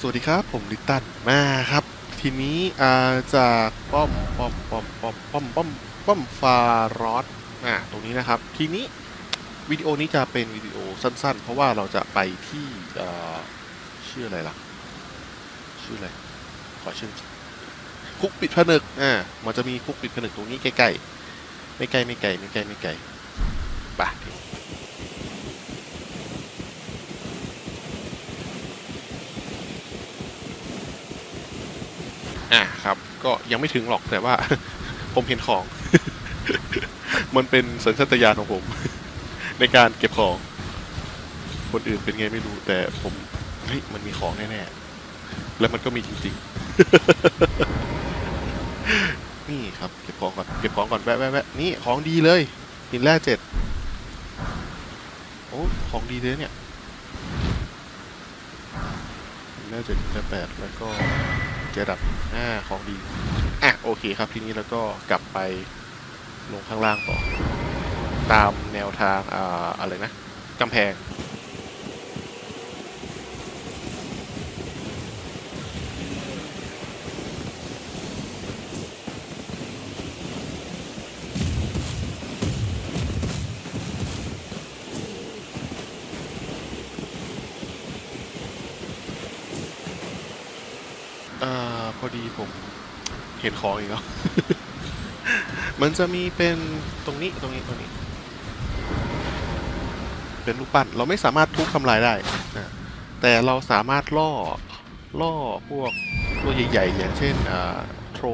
สวัสดีครับ ผมลิตตันมาครับ ทีนี้อ่าจากป้อมป้อมป้อมป้อมป้อมป้อมป้อมฟารอสอ่าตรงนี้นะครับ ทีนี้วิดีโอนี้จะเป็นวิดีโอสั้น ๆ เพราะว่าเราจะไปที่อ่อชื่ออะไรล่ะ ชื่ออะไร ขอชื่อคุกปิดผนึกอ่ามันจะมีคุกปิดผนึกตรงนี้ใกล้ๆไม่ไกลไม่ไกลไม่ไกลไม่ไกลไป อะครับ ก็ยังไม่ถึงหรอกแต่ว่า ผมเห็นของ มันเป็นสัญชาตญาณของผม ในการเก็บของ คนอื่นเป็นไงไม่รู้ แต่ผมเฮ้ยมันมีของแน่ๆแล้วมันก็มีจริงๆ นี่ครับ เก็บของก่อนเก็บของก่อนแวะแวะแวะนี่ของดีเลยหินแร่เจ็ดโอ้ของดีเลยเนี่ยหินแร่เจ็ดหินแร่แปดแล้วก็ เจดับอ่าของดี อะโอเคครับทีนี้แล้วก็กลับไปลงข้างล่างต่อ ตามแนวทางอ่าอะไรนะกำแพง อ่าพอดีผมเห็นของอีกแล้ว มันจะมีเป็นตรงนี้ตรงนี้ตรงนี้ เป็นรูปปั้นเราไม่สามารถทุบทำลายได้นะแต่เราสามารถล่อล่อพวกตัวใหญ่ๆอย่างเช่นอ่าโทร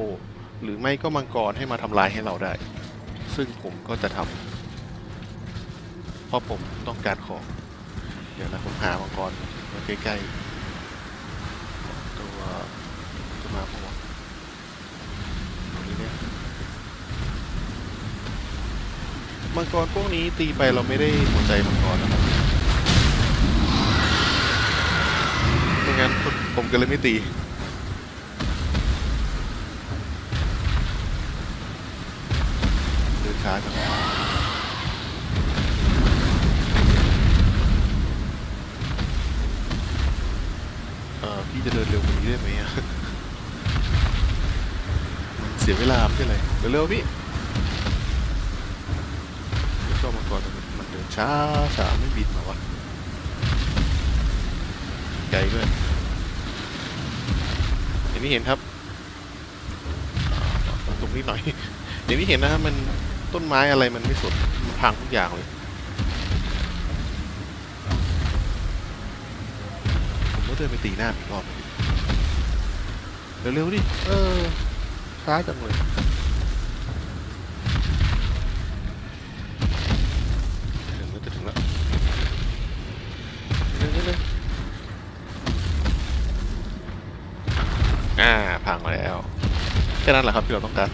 หรือไม่ก็มังกรให้มาทำลายให้เราได้ ซึ่งผมก็จะทำเพราะผมต้องการของ เดี๋ยวนะผมหามังกรมาใกล้ๆ ตัว จะ มาปะวะนี้เนี่ยมังกรพวกนี้ตีไปเราไม่ได้หัวใจมังกรนะครับไม่งั้นผมก็เลยไม่ตีเดินช้าจังเออพี่จะเดินเร็วกว่านี้ได้ไหมอะ เสียเวลาไม่ใช่เลยเร็วๆพี่แล้วก็มังกรมันมันเดินช้าช้าไม่บินมาวะไกลด้วยอย่างที่เห็นครับตรงนี้หน่อยอย่างที่เห็นนะครับมันต้นไม้อะไรมันไม่สดมันพังทุกอย่างเลยผมก็เดินไปตีหน้าอีกรอบเร็วๆดิเออ ช้าจังเลยถึงแล้วจะถึงแล้วเร็วๆเร็วๆอ่าพังมาแล้วแค่นั้นแหละครับที่เราต้องการ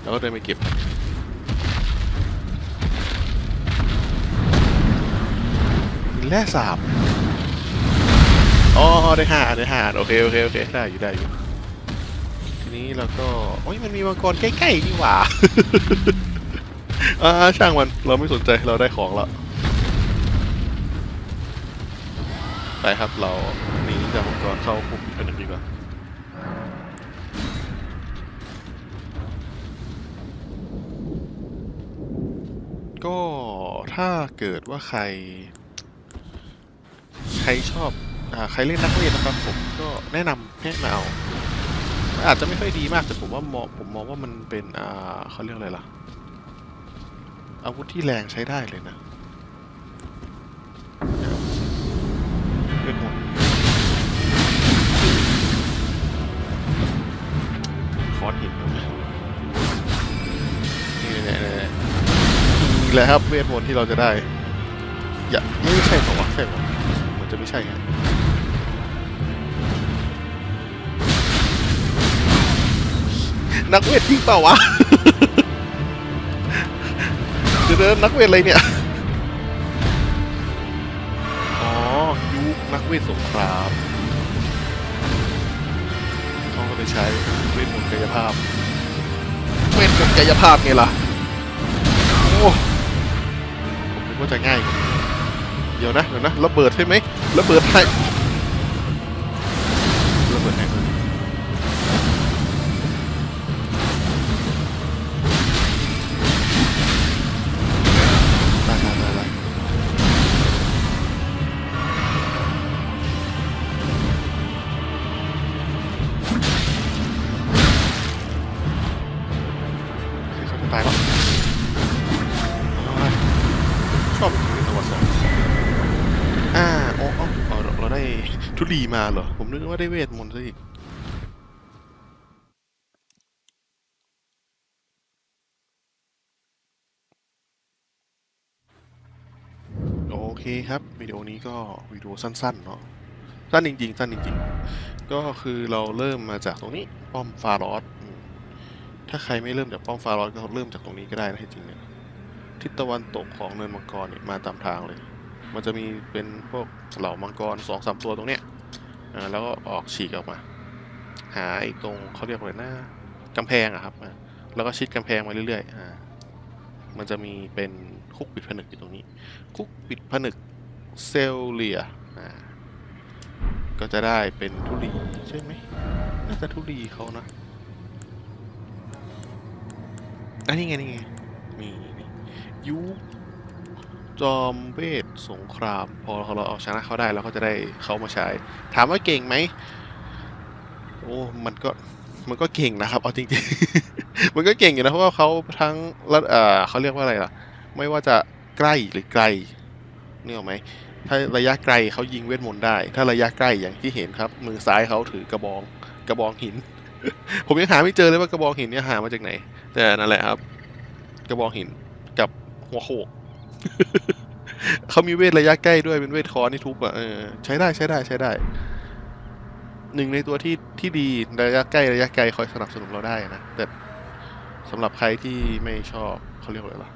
แล้วก็เดินไปเก็บหินแร่สาบอ๋อได้ห้าได้ห้าโอเคโอเคโอเคได้อยู่ได้อยู่ที นี้เราก็ โอ้ยมันมีมังกรใกล้ๆนี่หว่า อ่าช่างมันเราไม่สนใจเราได้ของแล้วไปครับเราหนีจากมังกรเข้าคุกกันหนึ่งดีกว่าก็ถ้าเกิดว่าใคร ใครชอบอ่าใครเล่นนักเรียนนะครับผมก็แนะนำให้มาเอา อาจจะไม่ค่อยดีมากแต่ผมว่ามองผมมองว่ามันเป็นอ่าเขาเรียกอะไรล่ะ อาวุธที่แรงใช้ได้เลยนะเป็นหมดฟอนหินเลยนี่แหละนี่นี่แหละครับเวทมนต์ที่เราจะได้อย่าไม่ใช่ของวะใช่ปะเหมือนจะไม่ใช่ไง นักเวทจริงเปล่าวะเดี๋ยวเดินนักเวทอะไรเนี่ย อ๋อยุคนักเวทสงครามเขาก็ไปใช้เวทมนต์กายภาพ เวทมนต์กายภาพไงล่ะ โอ้ผมนึกว่าจะง่ายกว่านี้เดี๋ยวนะเดี๋ยวนะระเบิดใช่ไหมระเบิดให้ ตายปะชอบตัวสองอ่าโอ้โอาเราได้ทุลีมาเหรอ ผมนึกว่าได้เวทมนต์ซะอีกโอเคครับวิดีโอนี้ก็วิดีโอสั้นๆเนาะสั้นจริงๆสั้นจริงๆ ก็คือเราเริ่มมาจากตรงนี้ ป้อมฟารอส ถ้าใครไม่เริ่มจากป้อมฟารอสก็เริ่มจากตรงนี้ก็ได้นะที่จริงเนี่ยทิศตะวันตกของเนินมังกรเนี่ยมาตามทางเลย มันจะมีเป็นพวกเหล่ามังกรสองสามตัวตรงเนี้ยอ่าแล้วก็ออกฉีกออกมา หาไอ้ตรงเขาเรียกอะไรนะกำแพงอะครับ แล้วก็ชิดกำแพงมาเรื่อยๆอ่ามันจะมีเป็นคุกปิดผนึกอยู่ตรงนี้ คุกปิดผนึกเซลเลียอ่าก็จะได้เป็นทุลีใช่ไหมน่าจะทุลีเขานะ อันนี้ไงนี่ไงมีนี่ยุคจอมเวทสงคราม พอเราเอาชนะเขาได้เราก็จะได้เขามาใช้ ถามว่าเก่งไหมโอ้มันก็มันก็เก่งนะครับเอาจริงๆ มันก็เก่งอยู่นะเพราะว่าเขาทั้งเอ่อเขาเรียกว่าอะไรล่ะ ไม่ว่าจะใกล้หรือไกลนี่ออกไหมถ้าระยะไกลเขายิงเวทมนต์ได้ ถ้าระยะใกล้อย่างที่เห็นครับ มือซ้ายเขาถือกระบองกระบองหิน ผมยังหาไม่เจอเลยว่ากระบองหินเนี่ยหามาจากไหน แต่นั่นแหละครับ กระบองหินกับหัวโขกเขามีเวทระยะใกล้ด้วยเป็นเวทคอนที่ทุบอะเออใช้ได้ใช้ได้ใช้ได้หนึ่งในตัวที่ที่ดีระยะใกล้ระยะไกลคอยสนับสนุนเราได้นะแต่สำหรับใครที่ไม่ชอบเขาเรียกว่าอะไรล่ะ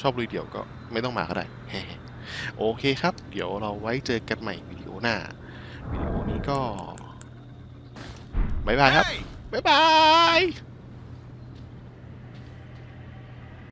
ชอบลุยเดี่ยวก็ไม่ต้องมาก็ได้โอเคครับ เดี๋ยวเราไว้เจอกันใหม่วิดีโอหน้าวิดีโอนี้ก็บายบายครับบายบาย